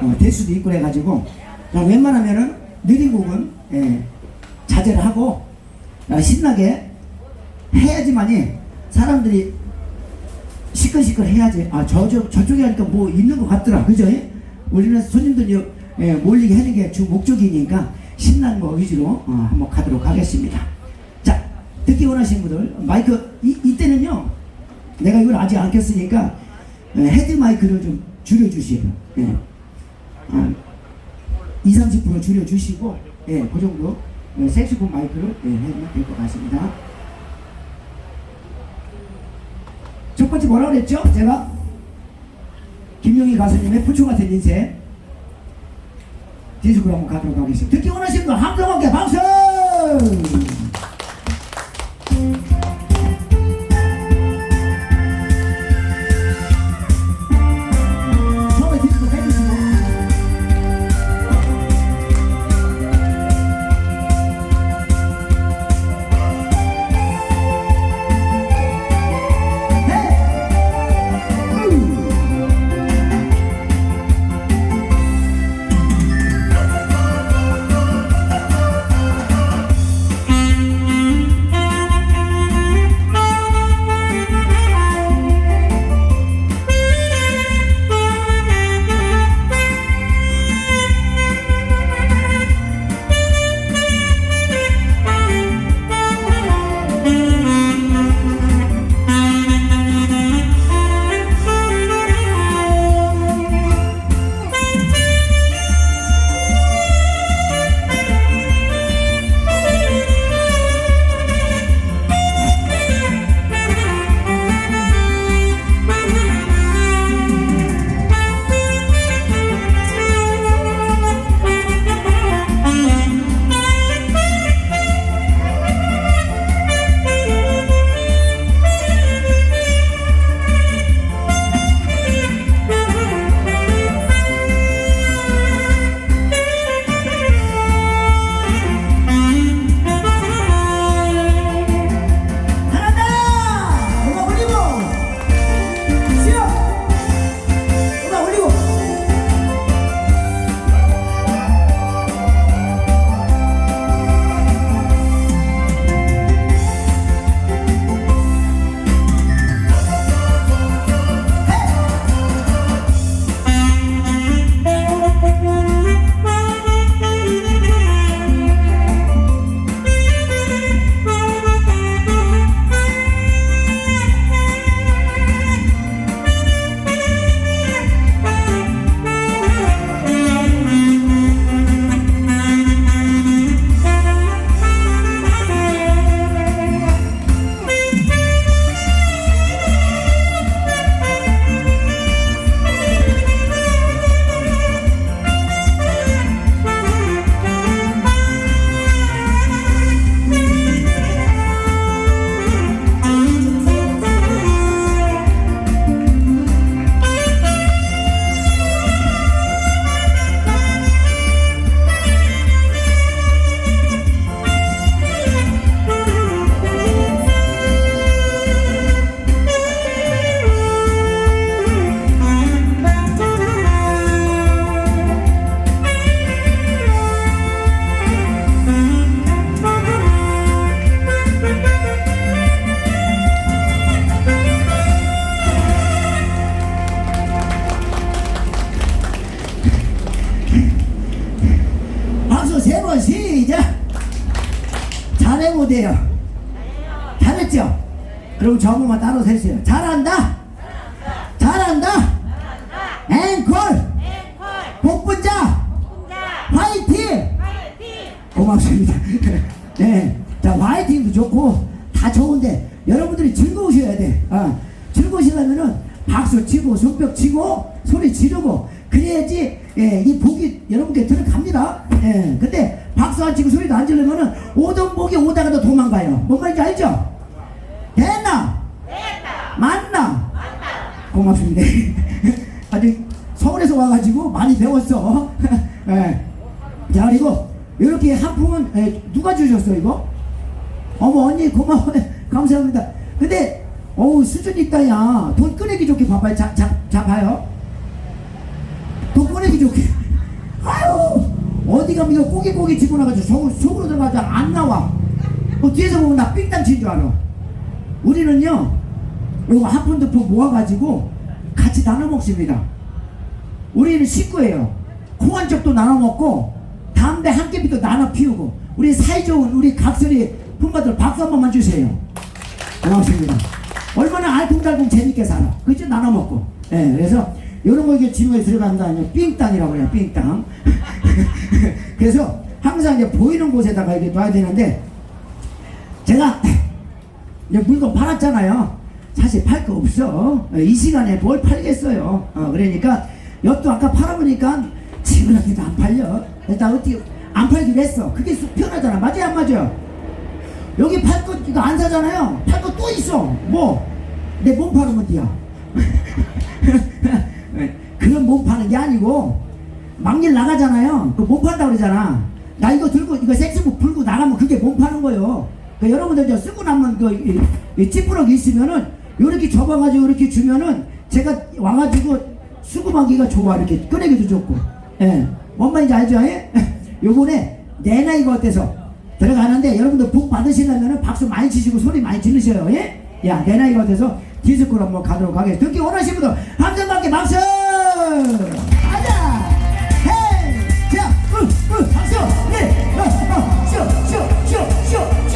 어, 될 수도 있고 해가지고 자, 웬만하면은 느린 곡은 예, 자제를 하고 아, 신나게 해야지만이 사람들이 시끌시끌 해야지. 아, 저, 저, 저쪽에 하니까 뭐 있는 것 같더라. 그죠? 우리는 손님들이 예, 몰리게 하는 게 주 목적이니까 신나는 거 위주로 어, 한번 가도록 하겠습니다. 자, 듣기 원하시는 분들, 마이크, 이, 이때는요, 내가 이걸 아직 안 켰으니까 예, 헤드 마이크를 좀 줄여주시고, 예. 아, 20, 30% 줄여주시고, 예, 그 정도, 예, 색소폰 마이크를 예, 해주면 될 것 같습니다. 첫 번째 뭐라 그랬죠? 제가 김용희 가수님의 부초 같은 인생 디스크로 한번 가도록 하겠습니다. 듣기 원하시는 분 함성하게 박수! 고맙습니다. 네. 자, 화이팅도 좋고, 다 좋은데, 여러분들이 즐거우셔야 돼. 어. 즐거우시려면은, 박수 치고, 손뼉 치고, 소리 지르고, 그래야지, 예, 이 복이 여러분께 들어갑니다. 예. 근데, 박수 안 치고 소리도 안 지르면은, 오던 복이 오다가도 도망가요. 뭔 말인지 알죠? 됐나? 맞나? 고맙습니다. 아직 서울에서 와가지고 많이 배웠어. 예. 자, 그리고 이렇게 한 품은 에, 누가 주셨어 이거? 어머 언니 고마워 감사합니다. 근데 어우 수준 있다 야. 돈 꺼내기 좋게 봐봐요. 자, 자, 자 봐요. 돈 꺼내기 좋게. 아유, 어디 가면 이거 꼬기꼬기 집어넣어가지고 속, 속으로 들어가서 안 나와. 그 뒤에서 보면 나 삥땅 친줄 알아. 우리는요, 요거 한 푼 두 푼 모아가지고 같이 나눠 먹습니다. 우리는 식구예요. 콩한 쪽도 나눠 먹고, 담배 한 개비도 나눠 피우고, 우리 사이좋은 우리 각설이 품바들 박수 한 번만 주세요. 고맙습니다. 얼마나 알콩달콩 재밌게 살아. 그죠? 나눠 먹고. 예, 그래서 이런 거 이게 지문에 들어간다 하면 삥땅이라고 해요. 삥땅. 그래서 항상 이제 보이는 곳에다가 이렇게 놔야 되는데 제가 이제 물건 팔았잖아요. 사실 팔 거 없어. 예, 이 시간에 뭘 팔겠어요. 어, 그러니까 엿도 아까 팔아보니까 지금한테도 안 팔려. 일단 어떻게 안 팔기로 했어. 그게 쑥 편하잖아. 맞아요, 안 맞아요? 여기 팔 거 이거 안 사잖아요. 팔 거 또 있어. 뭐? 내 몸 파는 건데요. 그건 몸 파는 게 아니고 막일 나가잖아요. 그 몸 판다 그러잖아. 나 이거 들고 이거 섹스북 풀고 나가면 그게 몸 파는 거예요. 그 여러분들 저 쓰고 나면 그 찌푸러기 있으면은 이렇게 접어가지고 이렇게 주면은 제가 와가지고 수금하기가 좋아 이렇게 꺼내기도 좋고. 예. 뭔 말인지 알죠? 예? 요번에 내 나이가 어때서 들어가는데 여러분들 복 받으시려면 박수 많이 치시고 소리 많이 지르셔요. 예? 야, 내 나이가 어때서 디스코로 한번 가도록 하겠습니다. 듣기 원하시는 분들 함성 밖에 박수! 가자! 헤이! 자, 으, 으, 박수! 네! 어, 어, 쇼, 쇼, 쇼, 쇼, 쇼,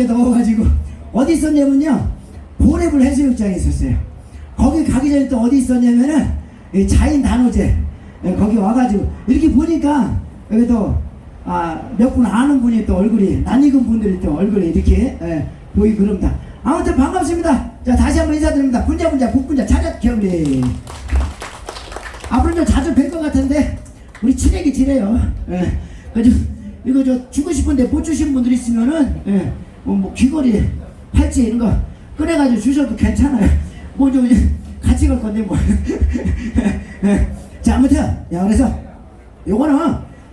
징그럽게 넣어가지고 어디 있었냐면요 보레불 해수욕장에 있었어요. 거기 가기 전에 또 어디 있었냐면은 이 자인 단오제 예, 거기 와가지고 이렇게 보니까 여기 또 아, 몇 분 아는 분이 또 얼굴이 낯익은 분들이 또 얼굴이 이렇게 예, 보이 그럽니다. 아무튼 반갑습니다. 자 다시 한번 인사드립니다. 분자 분자 국분자 차렷 경례. 앞으로 좀 자주 뵐 것 같은데 우리 친하게 지내요. 예. 그래서 이거 저 주고 싶은데 못 주신 분들 있으면은 예. 뭐, 뭐 귀걸이, 팔찌 이런 거 꺼내가지고 주셔도 괜찮아요. 뭐 좀 같이 갈 건데 뭐. 예. 자 아무튼 야 그래서 요거는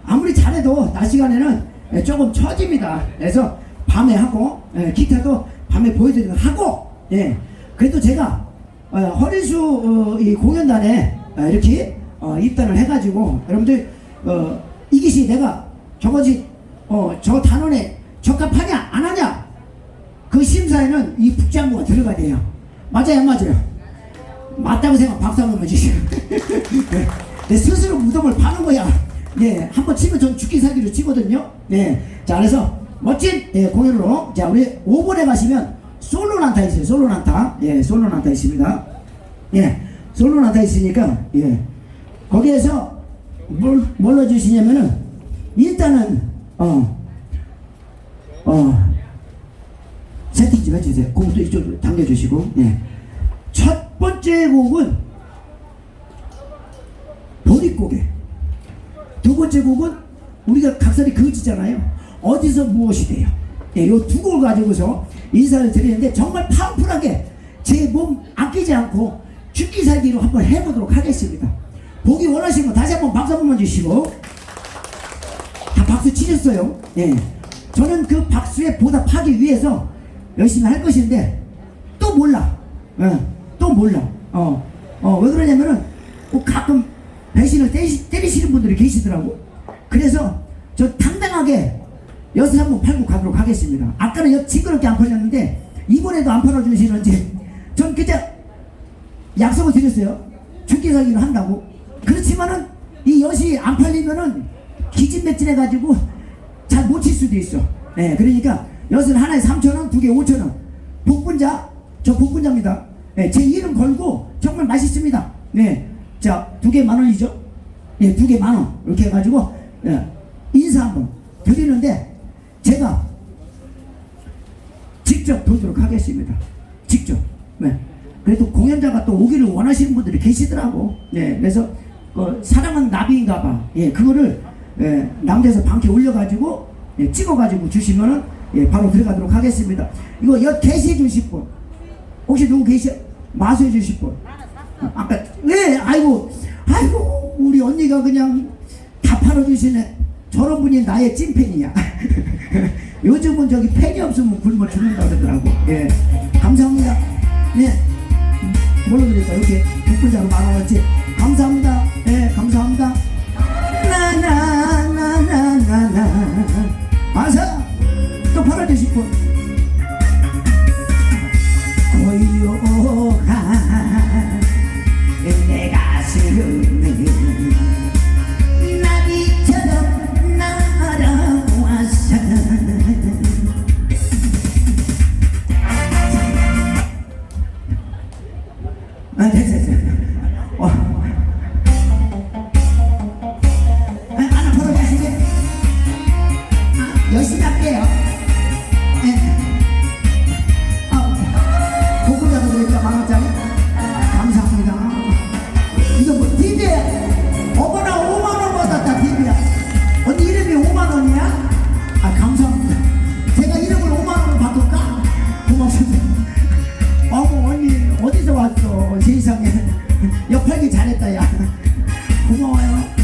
아무리 잘해도 낮 시간에는 예, 조금 처집니다. 그래서 밤에 하고 예, 기타도 밤에 보여드리는 거 하고 예 그래도 제가 어, 허리수 어, 이 공연단에 어, 이렇게 어, 입단을 해가지고 여러분들 어, 이기시 내가 저거지 어, 저 단원에 적합하냐 안 하냐? 그 심사에는 이 북장부가 들어가야 돼요. 맞아요 안 맞아요? 맞다고 생각 박수 한번 주시고 네. 내 스스로 무덤을 파는 거야. 네 한번 치면 전 죽기 살기로 치거든요. 네 자 그래서 멋진 예, 공연으로 자 우리 5번에 가시면 솔로 난타 있어요. 솔로 난타. 예 솔로 난타 있습니다. 예 솔로 난타 있으니까 예. 거기에서 뭘, 뭘 넣어주시냐면은 일단은 어 어, 세팅 좀 해주세요. 곡도 이쪽으로 당겨주시고, 예. 첫 번째 곡은 보릿고개. 두 번째 곡은 우리가 각설이 그지잖아요. 어디서 무엇이 돼요. 예, 요두 곡을 가지고서 인사를 드리는데 정말 파워풀하게 제 몸 아끼지 않고 죽기 살기로 한번 해보도록 하겠습니다. 보기 원하시면 다시 한번 박수 한 번만 주시고 다 박수 치셨어요. 예. 저는 그 박수에 보답하기 위해서 열심히 할 것인데 또 몰라. 예. 또 몰라. 어. 어, 왜 그러냐면은 꼭 가끔 배신을 때리, 때리시는 분들이 계시더라고. 그래서 저 당당하게 엿을 한번 팔고 가도록 하겠습니다. 아까는 엿 징그럽게 안 팔렸는데 이번에도 안 팔아주시는지 전 그냥 약속을 드렸어요. 살기를 한다고. 그렇지만은 이 엿이 안 팔리면은 기진맥진해가지고 잘 못 칠 수도 있어. 예, 그러니까 엿은 하나에 3,000원, 두 개 5,000원. 복분자, 저 복분자입니다. 예, 제 이름 걸고 정말 맛있습니다. 네. 자, 두 개 만 원이죠? 예, 두 개 만 원. 이렇게 해가지고, 예, 인사 한번 드리는데, 제가 직접 보도록 하겠습니다. 직접. 네. 그래도 공연자가 또 오기를 원하시는 분들이 계시더라고. 네. 그래서 어, 사랑은 나비인가 봐. 예, 그거를 예, 남대에서 방खे 올려가지고 예, 찍어가지고 주시면은 예, 바로 들어가도록 하겠습니다. 이거 엿 게시해 주실 분 혹시 누구 계셔? 마수해 주실 분? 아, 아까 네, 아이고, 아이고 우리 언니가 그냥 다 팔아주시네. 저런 분이 나의 찐팬이야. 요즘은 저기 팬이 없으면 굶어 죽는다 그러더라고. 예, 감사합니다. 네, 뭘로 드릴까? 이렇게 복분자로 만원어치 감사합니다. 예, 감사합니다. 아사 편지 잘했다 야 고마워요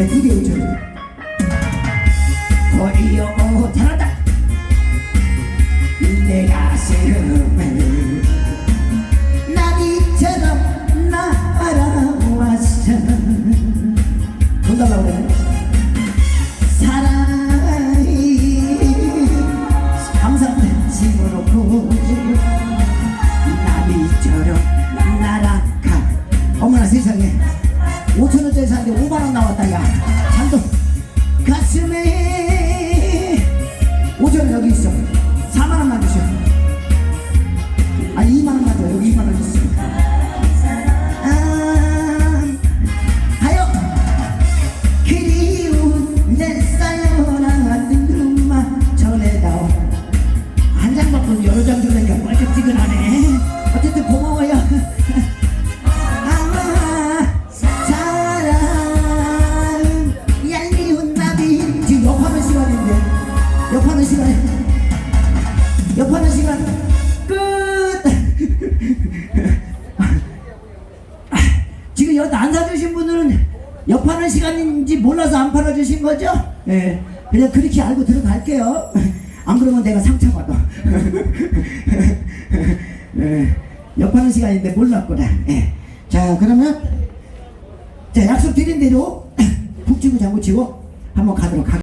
และที่เดียวเธอขอเดียวโอ้ท่า 가슴에 몰라서 안 팔아주신 거죠? 예. 그냥 그렇게 알고 들어갈게요. 안 그러면 내가 상처받아. 예. 옆하는 시간인데 몰랐구나. 예. 자, 그러면, 자, 약속 드린 대로 북치고 장구치고 한번 가도록 하겠습니다.